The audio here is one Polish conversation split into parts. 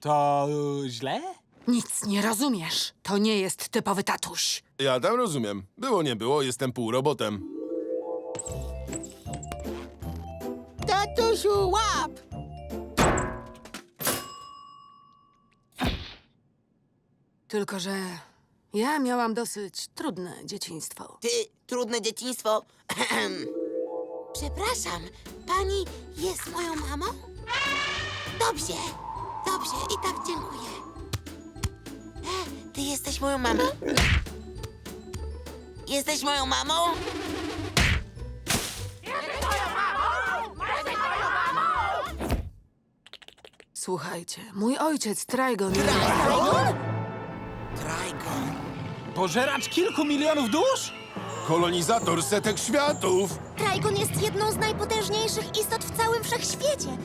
To y, źle? Nic nie rozumiesz. To nie jest typowy tatuś. Ja tam rozumiem. Było, nie było, jestem pół robotem. Tatusiu, łap! Tylko, że ja miałam dosyć trudne dzieciństwo. Ty, trudne dzieciństwo. Przepraszam, pani jest moją mamą? Dobrze, dobrze, i tak dziękuję. E, Ty jesteś moją mamą? Jesteś moją mamą? Słuchajcie, mój ojciec Trigon... Trigon. Pożeracz kilku milionów dusz? Kolonizator setek światów! Trigon jest jedną z najpotężniejszych istot w całym wszechświecie.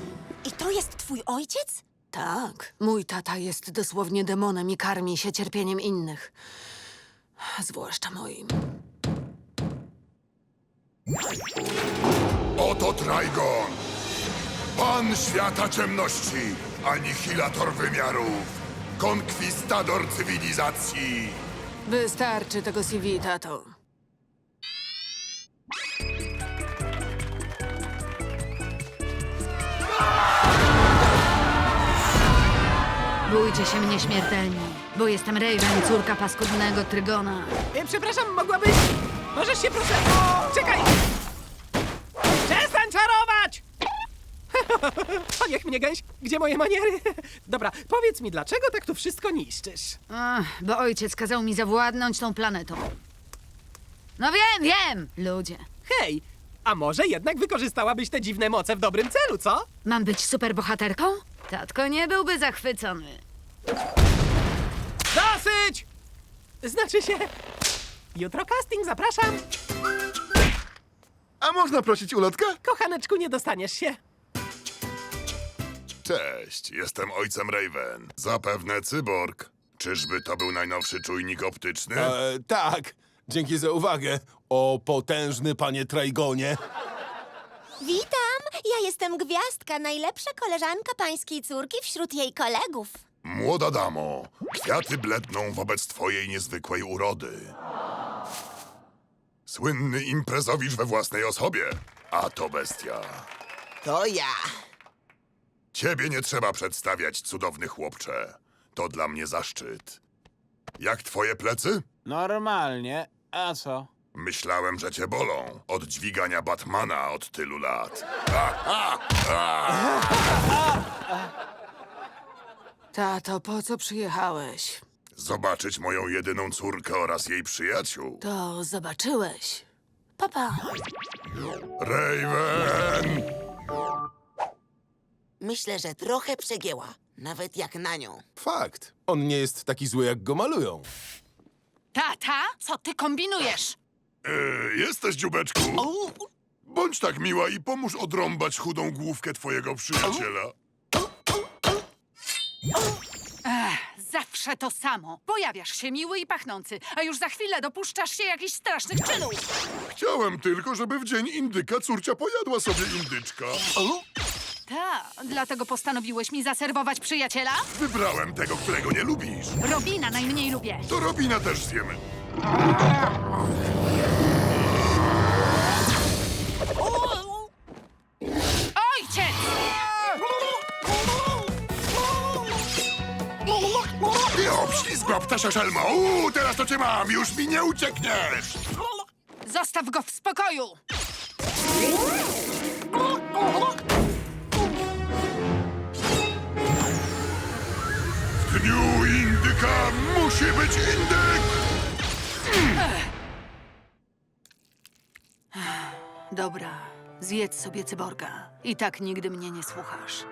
I to jest twój ojciec? Tak, mój tata jest dosłownie demonem i karmi się cierpieniem innych. Zwłaszcza moim. Oto Trigon! Pan świata ciemności, anihilator wymiarów, konkwistador cywilizacji. Wystarczy tego CV, tato. Bójcie się mnie śmiertelni, bo jestem Raven, córka paskudnego Trygona. E, przepraszam, mogłabyś... Możesz się proszę... Czekaj! Przestań czarować! o, niech mnie gęś. Gdzie moje maniery? Dobra, powiedz mi, dlaczego tak tu wszystko niszczysz? Ach, bo ojciec kazał mi zawładnąć tą planetą. No wiem, wiem, ludzie. Hej, a może jednak wykorzystałabyś te dziwne moce w dobrym celu, co? Mam być superbohaterką? Tatko nie byłby zachwycony. Dosyć! Znaczy się... Jutro casting, zapraszam. A można prosić ulotkę? Kochaneczku, nie dostaniesz się. Cześć, jestem ojcem Raven. Zapewne cyborg. Czyżby to był najnowszy czujnik optyczny? E, tak, dzięki za uwagę. O potężny panie Trigonie. Witam! Ja jestem Gwiazdka, najlepsza koleżanka pańskiej córki wśród jej kolegów. Młoda damo, kwiaty bledną wobec twojej niezwykłej urody. Słynny imprezowicz we własnej osobie, a to bestia. To ja. Ciebie nie trzeba przedstawiać, cudowny chłopcze. To dla mnie zaszczyt. Jak twoje plecy? Normalnie. A co? Myślałem, że cię bolą. Od dźwigania Batmana od tylu lat. Tato, po co przyjechałeś? Zobaczyć moją jedyną córkę oraz jej przyjaciół. To zobaczyłeś. Papa. Raven! Myślę, że trochę przegięła. Nawet jak na nią. Fakt. On nie jest taki zły, jak go malują. Tata, co ty kombinujesz? E, jesteś, dziubeczku? Bądź tak miła i pomóż odrąbać chudą główkę twojego przyjaciela. Zawsze to samo. Pojawiasz się miły i pachnący, a już za chwilę dopuszczasz się jakichś strasznych czynów. Chciałem tylko, żeby w dzień indyka córcia pojadła sobie indyczka. Ta, dlatego postanowiłeś mi zaserwować przyjaciela? Wybrałem tego, którego nie lubisz. Robina najmniej lubię. To Robina też zjemy. Ojciec! Ty obślizgła ptasia szelma. Uuu, teraz to cię mam. Już mi nie uciekniesz. Zostaw go w spokoju! W dniu indyka musi być indyk. Dobra, zjedz sobie cyborga. I tak nigdy mnie nie słuchasz.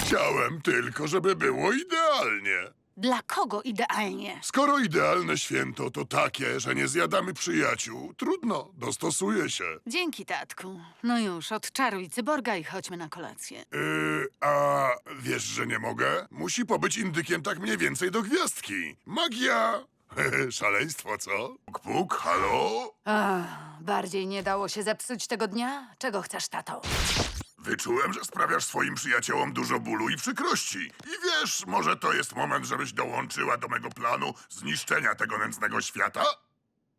Chciałem tylko, żeby było idealnie. Dla kogo idealnie? Skoro idealne święto to takie, że nie zjadamy przyjaciół, trudno, dostosuję się. Dzięki, tatku. No już, odczaruj cyborga i chodźmy na kolację. Yy, a wiesz, że nie mogę? Musi pobyć indykiem tak mniej więcej do gwiazdki. Magia! Szaleństwo, co? Puk, puk, halo? Ach, bardziej nie dało się zepsuć tego dnia? Czego chcesz, tato? Wyczułem, że sprawiasz swoim przyjaciołom dużo bólu i przykrości. I wiesz, może to jest moment, żebyś dołączyła do mego planu zniszczenia tego nędznego świata?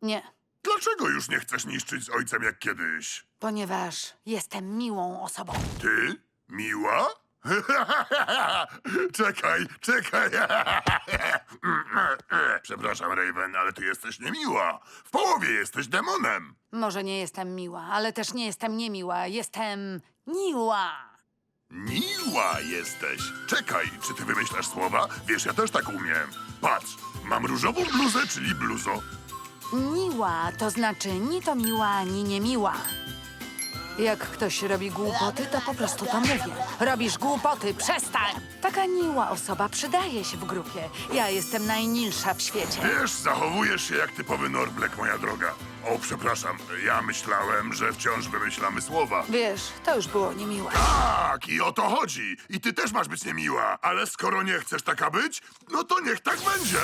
Nie, Dlaczego już nie chcesz niszczyć z ojcem jak kiedyś? ponieważ jestem miłą osobą. Ty? Miła? czekaj, czekaj. Przepraszam, Raven, ale ty jesteś niemiła. W połowie jesteś demonem. Może nie jestem miła, ale też nie jestem niemiła. Jestem miła. Miła jesteś. Czekaj, czy ty wymyślasz słowa? Wiesz, ja też tak umiem. Patrz, mam różową bluzę, czyli bluzo. Miła to znaczy ni to miła, ani niemiła. Jak ktoś robi głupoty, to po prostu to mówię. Robisz głupoty, przestań! Taka miła osoba przydaje się w grupie. Ja jestem najmilsza w świecie. Wiesz, zachowujesz się jak typowy Norblek, moja droga. O, przepraszam, ja myślałem, że wciąż wymyślamy słowa. Wiesz, to już było niemiłe. Tak, i o to chodzi. I ty też masz być niemiła. Ale skoro nie chcesz taka być, no to niech tak będzie.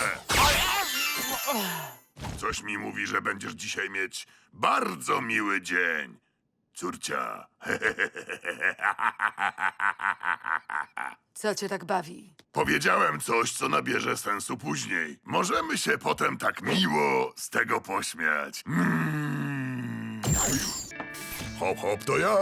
Coś mi mówi, że będziesz dzisiaj mieć bardzo miły dzień. Córcia. Co cię tak bawi? Powiedziałem coś, co nabierze sensu później. Możemy się potem tak miło z tego pośmiać. Mm. Hop, hop, to ja.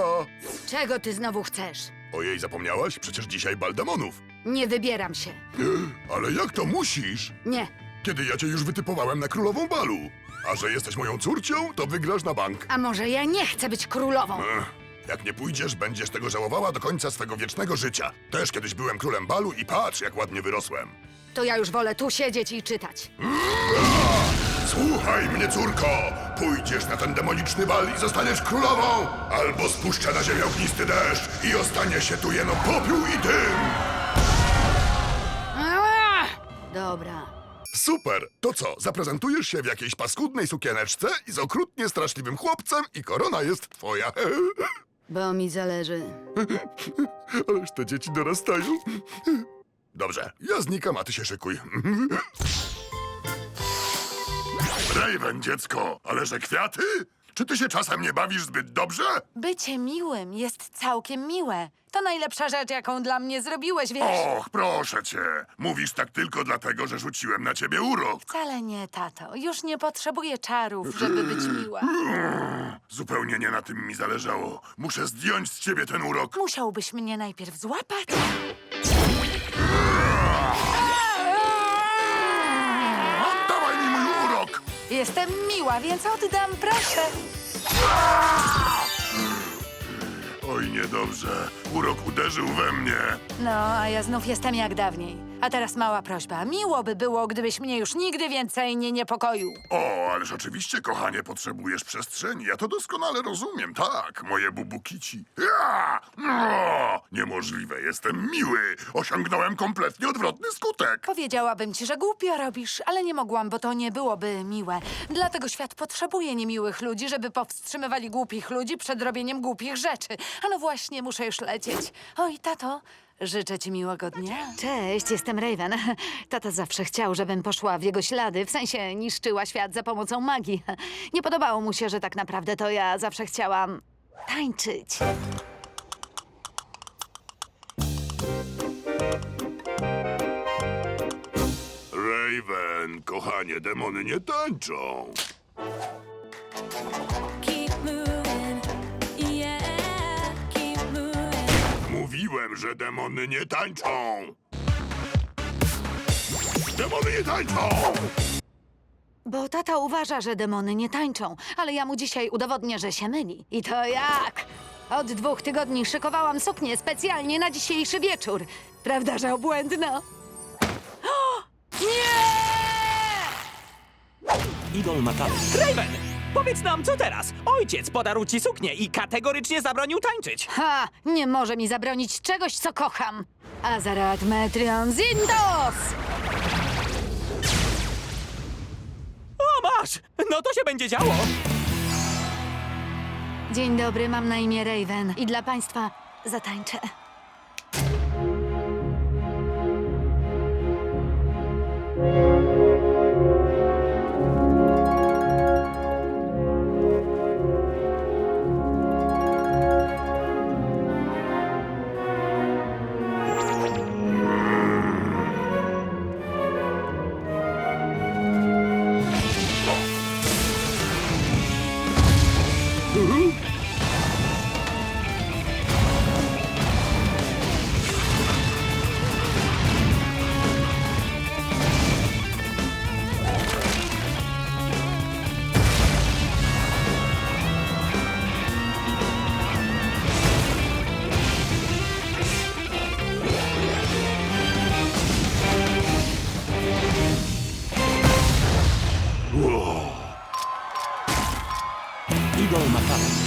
Czego ty znowu chcesz? Ojej, zapomniałaś? Przecież dzisiaj bal demonów. Nie wybieram się. Ale jak to musisz? Nie. Kiedy ja cię już wytypowałem na królową balu. A że jesteś moją córcią, to wygrasz na bank. A może ja nie chcę być królową? Ech, jak nie pójdziesz, będziesz tego żałowała do końca swego wiecznego życia. Też kiedyś byłem królem balu i patrz, jak ładnie wyrosłem. To ja już wolę tu siedzieć i czytać. Słuchaj mnie, córko! Pójdziesz na ten demoniczny bal i zostaniesz królową! Albo spuszczę na ziemię ognisty deszcz i ostanie się tu jeno popiół i dym! Ała! Dobra. Super! To co, zaprezentujesz się w jakiejś paskudnej sukieneczce i z okrutnie straszliwym chłopcem i korona jest twoja. Bo mi zależy. Ależ te dzieci dorastają. Dobrze, ja znikam, a ty się szykuj. Raven, dziecko, ale że kwiaty? Czy ty się czasem nie bawisz zbyt dobrze? Bycie miłym jest całkiem miłe. To najlepsza rzecz, jaką dla mnie zrobiłeś, wiesz? Och, proszę cię. Mówisz tak tylko dlatego, że rzuciłem na ciebie urok. Wcale nie, tato. Już nie potrzebuję czarów, żeby być miła. Zupełnie nie na tym mi zależało. Muszę zdjąć z ciebie ten urok. Musiałbyś mnie najpierw złapać. Jestem miła, więc oddam, proszę. Oj, niedobrze. Urok uderzył we mnie. No, a ja znów jestem jak dawniej. A teraz mała prośba. Miło by było, gdybyś mnie już nigdy więcej nie niepokoił. O, ależ oczywiście, kochanie, potrzebujesz przestrzeni. Ja to doskonale rozumiem, tak, moje bubukici. Ja! O, niemożliwe, jestem miły. Osiągnąłem kompletnie odwrotny skutek. Powiedziałabym ci, że głupio robisz, ale nie mogłam, bo to nie byłoby miłe. Dlatego świat potrzebuje niemiłych ludzi, żeby powstrzymywali głupich ludzi przed robieniem głupich rzeczy. A no właśnie, muszę już lecieć. Oj, tato, życzę ci miłego dnia. Cześć, jestem Raven. Tata zawsze chciał, żebym poszła w jego ślady, w sensie niszczyła świat za pomocą magii. Nie podobało mu się, że tak naprawdę to ja zawsze chciałam tańczyć. Raven, kochanie, demony nie tańczą. Mówiłem, że demony nie tańczą. Demony nie tańczą! Bo tata uważa, że demony nie tańczą, ale ja mu dzisiaj udowodnię, że się myli. I to jak? Od dwóch tygodni szykowałam suknię specjalnie na dzisiejszy wieczór. Prawda, że obłędna? O! Nie! Idol ma talent. Raven, powiedz nam, co teraz? Ojciec podarł ci suknię i kategorycznie zabronił tańczyć. Ha! Nie może mi zabronić czegoś, co kocham. Azarat Metrion Zindos! O, masz! No to się będzie działo. Dzień dobry, mam na imię Raven i dla państwa zatańczę. Idol ma talent.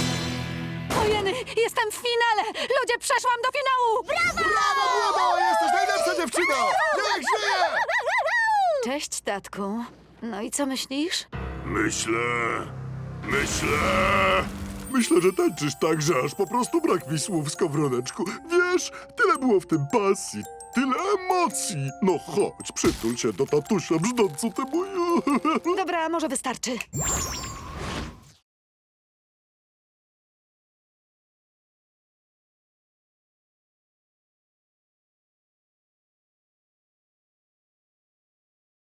Ojeny, jestem w finale! Ludzie, przeszłam do finału! Brawo! Brawo, Młodo! Jesteś najlepsza dziewczyno! Niech żyje! Cześć, tatku. No i co myślisz? Myślę, myślę... Myślę, że tańczysz tak, że aż po prostu brak mi słów, skowroneczku. Wiesz, tyle było w tym pasji, tyle emocji. No chodź, przytul się do tatusia, brzdącu ty mój Dobra, może wystarczy.